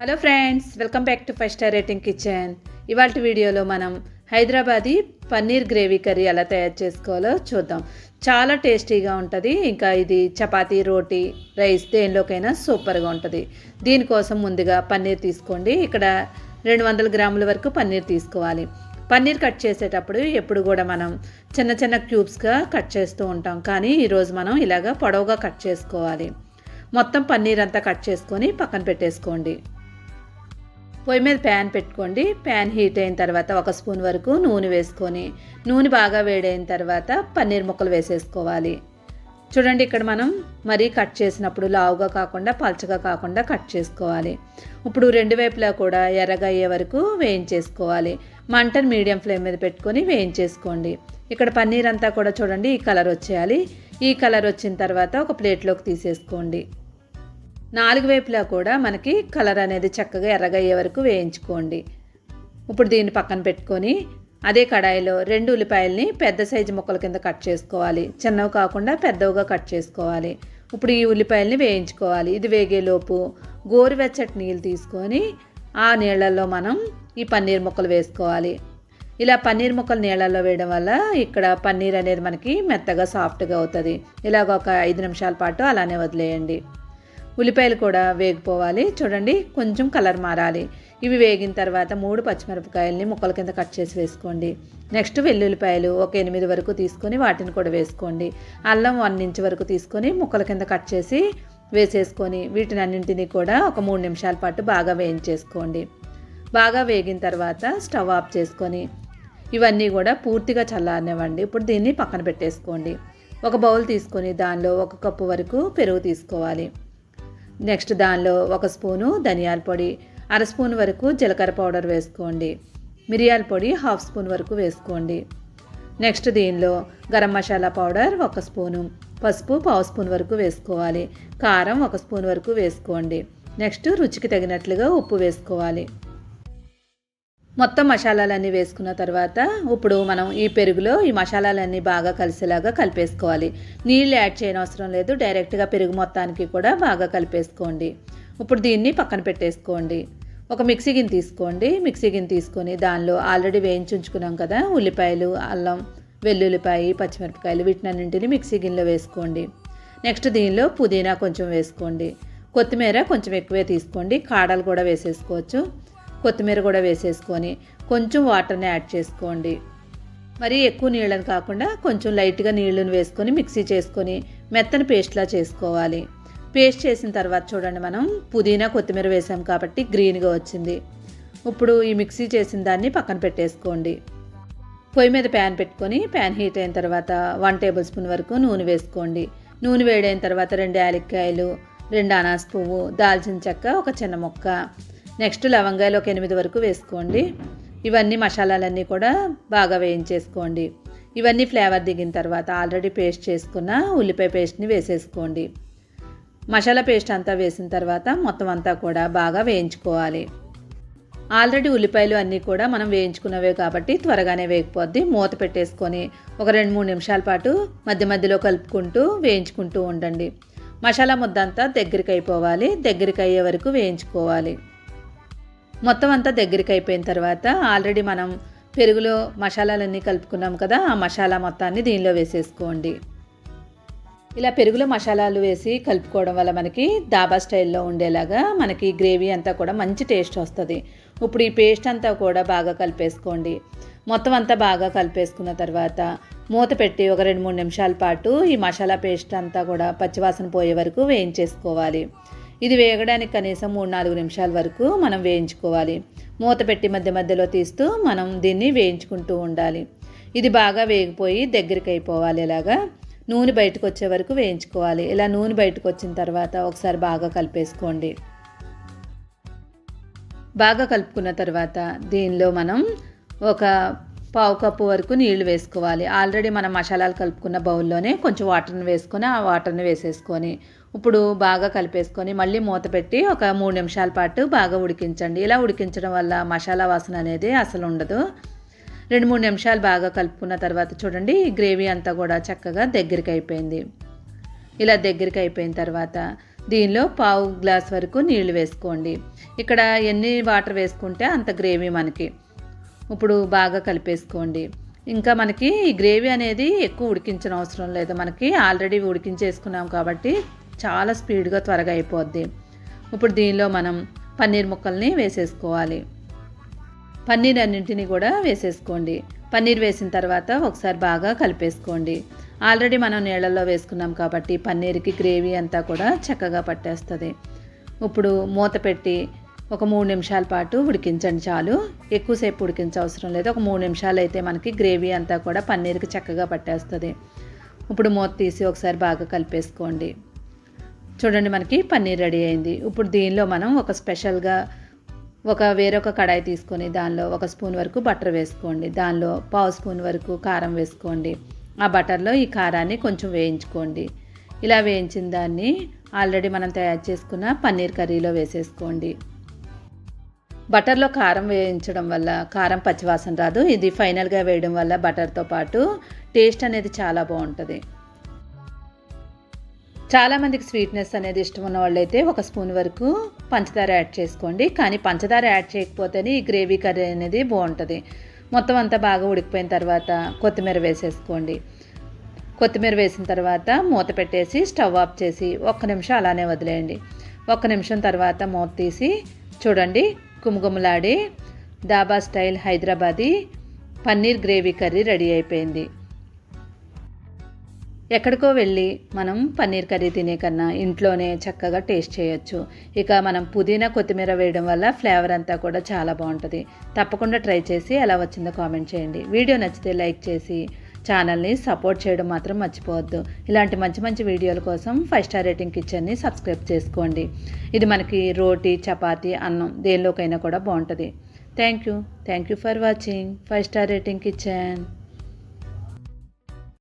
Hello friends welcome back to five star rating kitchen ఇవాళ వీడియోలో మనం హైదరాబాదీ పన్నీర్ గ్రేవీ కర్రీ ఎలా తయారు చేసుకోవాలో చూద్దాం. చాలా టేస్టీగా ఉంటుంది. ఇంకా ఇది చపాతీ రోటీ రైస్ దేనిలోకైనా సూపర్గా ఉంటుంది. దీనికోసం ముందుగా పన్నీర్ తీసుకోండి. ఇక్కడ రెండు వందల గ్రాముల వరకు పన్నీర్ తీసుకోవాలి. పన్నీర్ కట్ చేసేటప్పుడు ఎప్పుడు కూడా మనం చిన్న చిన్న క్యూబ్స్గా కట్ చేస్తూ ఉంటాం. కానీ ఈరోజు మనం ఇలాగా పొడవుగా కట్ చేసుకోవాలి. మొత్తం పన్నీర్ అంతా కట్ చేసుకొని పక్కన పెట్టేసుకోండి. పొయ్యి మీద ప్యాన్ పెట్టుకోండి. ప్యాన్ హీట్ అయిన తర్వాత ఒక స్పూన్ వరకు నూనె వేసుకొని నూనె బాగా వేడైన తర్వాత పన్నీర్ ముక్కలు వేసేసుకోవాలి. చూడండి ఇక్కడ మనం మరీ కట్ చేసినప్పుడు లావుగా కాకుండా పల్చగా కాకుండా కట్ చేసుకోవాలి. ఇప్పుడు రెండు వైపులా కూడా ఎర్రగా అయ్యే వరకు వేయించేసుకోవాలి. మంటను మీడియం ఫ్లేమ్ మీద పెట్టుకొని వేయించేసుకోండి. ఇక్కడ పన్నీర్ అంతా కూడా చూడండి ఈ కలర్ వచ్చేయాలి. ఈ కలర్ వచ్చిన తర్వాత ఒక ప్లేట్లోకి తీసేసుకోండి. నాలుగు వైపులా కూడా మనకి కలర్ అనేది చక్కగా ఎర్రగయ్యే వరకు వేయించుకోండి. ఇప్పుడు దీన్ని పక్కన పెట్టుకొని అదే కడాయిలో రెండు ఉల్లిపాయల్ని పెద్ద సైజు ముక్కల కింద కట్ చేసుకోవాలి. చిన్నవి కాకుండా పెద్దవిగా కట్ చేసుకోవాలి. ఇప్పుడు ఈ ఉల్లిపాయల్ని వేయించుకోవాలి. ఇది వేగేలోపు గోరువెచ్చటి నీళ్ళు తీసుకొని ఆ నీళ్ళల్లో మనం ఈ పన్నీర్ ముక్కలు వేసుకోవాలి. ఇలా పన్నీర్ ముక్కలు నీళ్ళల్లో వేయడం వల్ల ఇక్కడ పన్నీర్ అనేది మనకి మెత్తగా సాఫ్ట్గా అవుతుంది. ఇలాగ ఒక ఐదు నిమిషాల పాటు అలానే వదిలేయండి. ఉల్లిపాయలు కూడా వేగిపోవాలి. చూడండి కొంచెం కలర్ మారాలి. ఇవి వేగిన తర్వాత మూడు పచ్చిమిరపకాయలని ముక్కల కింద కట్ చేసి వేసుకోండి. నెక్స్ట్ వెల్లుల్లిపాయలు ఒక ఎనిమిది వరకు తీసుకొని వాటిని కూడా వేసుకోండి. అల్లం వన్ ఇంచ్ వరకు తీసుకొని ముక్కల కింద కట్ చేసి వేసేసుకొని వీటిని అన్నింటినీ కూడా ఒక మూడు నిమిషాల పాటు బాగా వేయించేసుకోండి. బాగా వేగిన తర్వాత స్టవ్ ఆఫ్ చేసుకొని ఇవన్నీ కూడా పూర్తిగా చల్లారనివ్వండి. ఇప్పుడు దీన్ని పక్కన పెట్టేసుకోండి. ఒక బౌల్ తీసుకొని దానిలో ఒక కప్పు వరకు పెరుగు తీసుకోవాలి. నెక్స్ట్ దానిలో ఒక స్పూను ధనియాల పొడి అర స్పూన్ వరకు జీలకర్ర పౌడర్ వేసుకోండి. మిరియాల పొడి హాఫ్ స్పూన్ వరకు వేసుకోండి. నెక్స్ట్ దీనిలో గరం మసాలా పౌడర్ ఒక స్పూను పసుపు పావు స్పూన్ వరకు వేసుకోవాలి. కారం ఒక స్పూన్ వరకు వేసుకోండి. నెక్స్ట్ రుచికి తగినట్లుగా ఉప్పు వేసుకోవాలి. మొత్తం మసాలాలన్నీ వేసుకున్న తర్వాత ఇప్పుడు మనం ఈ పెరుగులో ఈ మసాలాలన్నీ బాగా కలిసేలాగా కలిపేసుకోవాలి. నీళ్ళు యాడ్ చేయని అవసరం లేదు. డైరెక్ట్గా పెరుగు మొత్తానికి కూడా బాగా కలిపేసుకోండి. ఇప్పుడు దీన్ని పక్కన పెట్టేసుకోండి. ఒక మిక్సీ గిన్నె తీసుకోండి. మిక్సీ గిన్నె తీసుకొని దానిలో ఆల్రెడీ వేయించుకున్నాం కదా ఉల్లిపాయలు అల్లం వెల్లుల్లిపాయ పచ్చిమిరపకాయలు వీటినన్నింటిని మిక్సీ గిన్నెలో వేసుకోండి. నెక్స్ట్ దీనిలో పుదీనా కొంచెం వేసుకోండి. కొత్తిమీర కొంచెం ఎక్కువే తీసుకోండి. కాడలు కూడా వేసేసుకోవచ్చు. కొత్తిమీర కూడా వేసేసుకొని కొంచెం వాటర్ని యాడ్ చేసుకోండి. మరీ ఎక్కువ నీళ్ళని కాకుండా కొంచెం లైట్గా నీళ్ళని వేసుకొని మిక్సీ చేసుకొని మెత్తని పేస్ట్లా చేసుకోవాలి. పేస్ట్ చేసిన తర్వాత చూడండి మనం పుదీనా కొత్తిమీర వేసాం కాబట్టి గ్రీన్గా వచ్చింది. ఇప్పుడు ఈ మిక్సీ చేసిన దాన్ని పక్కన పెట్టేసుకోండి. పొయ్యి మీద ప్యాన్ పెట్టుకొని ప్యాన్ హీట్ అయిన తర్వాత వన్ టేబుల్ స్పూన్ వరకు నూనె వేసుకోండి. నూనె వేడైన తర్వాత రెండు యాలక్కాయలు రెండు అనాస్ పువ్వు దాల్చిన చెక్క ఒక చిన్న ముక్క. నెక్స్ట్ లవంగాయలు ఒక ఎనిమిది వరకు వేసుకోండి. ఇవన్నీ మసాలాలన్నీ కూడా బాగా వేయించేసుకోండి. ఇవన్నీ ఫ్లేవర్ దిగిన తర్వాత ఆల్రెడీ పేస్ట్ చేసుకున్న ఉల్లిపాయ పేస్ట్ని వేసేసుకోండి. మసాలా పేస్ట్ అంతా వేసిన తర్వాత మొత్తం అంతా కూడా బాగా వేయించుకోవాలి. ఆల్రెడీ ఉల్లిపాయలు అన్నీ కూడా మనం వేయించుకున్నవే కాబట్టి త్వరగానే వేగిపోద్ది. మూత పెట్టేసుకొని ఒక రెండు మూడు నిమిషాల పాటు మధ్య మధ్యలో కలుపుకుంటూ వేయించుకుంటూ ఉండండి. మసాలా ముద్ద అంతా దగ్గరికి అయిపోవాలి. దగ్గరికి అయ్యే వరకు వేయించుకోవాలి. మొత్తం అంతా దగ్గరికి అయిపోయిన తర్వాత ఆల్రెడీ మనం పెరుగులో మసాలాలన్నీ కలుపుకున్నాం కదా ఆ మసాలా మొత్తాన్ని దీనిలో వేసేసుకోండి. ఇలా పెరుగులో మసాలాలు వేసి కలుపుకోవడం వల్ల మనకి దాబా స్టైల్లో ఉండేలాగా మనకి గ్రేవీ అంతా కూడా మంచి టేస్ట్ వస్తుంది. ఇప్పుడు ఈ పేస్ట్ అంతా కూడా బాగా కలిపేసుకోండి. మొత్తం అంతా బాగా కలిపేసుకున్న తర్వాత మూత పెట్టి ఒక రెండు మూడు నిమిషాల పాటు ఈ మసాలా పేస్ట్ అంతా కూడా పచ్చివాసన పోయే వరకు వేయించేసుకోవాలి. ఇది వేగడానికి కనీసం మూడు నాలుగు నిమిషాల వరకు మనం వేయించుకోవాలి. మూత పెట్టి మధ్య మధ్యలో తీస్తూ మనం దీన్ని వేయించుకుంటూ ఉండాలి. ఇది బాగా వేగిపోయి దగ్గరికి అయిపోవాలి ఇలాగా నూనె బయటకు వచ్చే వరకు వేయించుకోవాలి. ఇలా నూనె బయటకు వచ్చిన తర్వాత ఒకసారి బాగా కలిపేసుకోండి. బాగా కలుపుకున్న తర్వాత దీనిలో మనం ఒక పావు కప్పు వరకు నీళ్ళు వేసుకోవాలి. ఆల్రెడీ మనం మసాలాలు కలుపుకున్న బౌల్లోనే కొంచెం వాటర్ని వేసుకొని ఆ వాటర్ని వేసేసుకొని ఇప్పుడు బాగా కలిపేసుకొని మళ్ళీ మూత పెట్టి ఒక మూడు నిమిషాల పాటు బాగా ఉడికించండి. ఇలా ఉడికించడం వల్ల మసాలా వాసన అనేది అసలు ఉండదు. రెండు మూడు నిమిషాలు బాగా కలుపుకున్న తర్వాత చూడండి గ్రేవీ అంతా కూడా చక్కగా దగ్గరికి అయిపోయింది. ఇలా దగ్గరికి అయిపోయిన తర్వాత దీనిలో పావు గ్లాస్ వరకు నీళ్ళు వేసుకోండి. ఇక్కడ ఎన్ని వాటర్ వేసుకుంటే అంత గ్రేవీ మనకి. ఇప్పుడు బాగా కలిపేసుకోండి. ఇంకా మనకి గ్రేవీ అనేది ఎక్కువ ఉడికించిన అవసరం లేదు. మనకి ఆల్రెడీ ఉడికించేసుకున్నాం కాబట్టి చాలా స్పీడ్గా త్వరగా అయిపోద్ది. ఇప్పుడు దీనిలో మనం పన్నీర్ ముక్కల్ని వేసేసుకోవాలి. పన్నీర్ అన్నింటినీ కూడా వేసేసుకోండి. పన్నీర్ వేసిన తర్వాత ఒకసారి బాగా కలిపేసుకోండి. ఆల్రెడీ మనం నీళ్ళల్లో వేసుకున్నాం కాబట్టి పన్నీర్కి గ్రేవీ అంతా కూడా చక్కగా పట్టేస్తుంది. ఇప్పుడు మూత పెట్టి ఒక మూడు నిమిషాల పాటు ఉడికించండి చాలు. ఎక్కువసేపు ఉడికించ అవసరం లేదు. ఒక మూడు నిమిషాలు అయితే మనకి గ్రేవీ అంతా కూడా పన్నీర్కి చక్కగా పట్టేస్తుంది. ఇప్పుడు మూత తీసి ఒకసారి బాగా కలిపేసుకోండి. చూడండి మనకి పన్నీర్ రెడీ అయింది. ఇప్పుడు దీనిలో మనం ఒక స్పెషల్గా ఒక వేరొక కడాయి తీసుకొని దానిలో ఒక స్పూన్ వరకు బటర్ వేసుకోండి. దానిలో పావు స్పూన్ వరకు కారం వేసుకోండి. ఆ బటర్లో ఈ కారాన్ని కొంచెం వేయించుకోండి. ఇలా వేయించిన దాన్ని ఆల్రెడీ మనం తయారు చేసుకున్న పన్నీర్ కర్రీలో వేసేసుకోండి. బటర్లో కారం వేయించడం వల్ల కారం పచ్చివాసన రాదు. ఇది ఫైనల్గా వేయడం వల్ల బటర్తో పాటు టేస్ట్ అనేది చాలా బాగుంటుంది. చాలామందికి స్వీట్నెస్ అనేది ఇష్టం ఉన్న వాళ్ళైతే ఒక స్పూన్ వరకు పంచదార యాడ్ చేసుకోండి. కానీ పంచదార యాడ్ చేయకపోతేనే ఈ గ్రేవీ కర్రీ అనేది బాగుంటుంది. మొత్తం అంతా బాగా ఉడికిపోయిన తర్వాత కొత్తిమీర వేసేసుకోండి. కొత్తిమీర వేసిన తర్వాత మూత పెట్టేసి స్టవ్ ఆఫ్ చేసి ఒక్క నిమిషం అలానే వదిలేయండి. ఒక్క నిమిషం తర్వాత మూత తీసి చూడండి కుమకుమలాడి dhaba style Hyderabadi paneer gravy curry ready అయిపోయింది. ఎక్కడికో వెళ్ళి మనం పన్నీర్ కర్రీ తినే కన్నా ఇంట్లోనే చక్కగా టేస్ట్ చేయొచ్చు. ఇక మనం పుదీనా కొత్తిమీర వేయడం వల్ల ఫ్లేవర్ అంతా కూడా చాలా బాగుంటుంది. తప్పకుండా ట్రై చేసి ఎలా వచ్చిందో కామెంట్ చేయండి. వీడియో నచ్చితే లైక్ చేసి ఛానల్ని సపోర్ట్ చేయడం మాత్రం మర్చిపోవద్దు. ఇలాంటి మంచి మంచి వీడియోల కోసం ఫైవ్ స్టార్ రేటింగ్ కిచెన్ని సబ్స్క్రైబ్ చేసుకోండి. ఇది మనకి రోటీ చపాతీ అన్నం దేనిలోకైనా కూడా బాగుంటుంది. Thank you. Thank you for watching. Five star rating kitchen.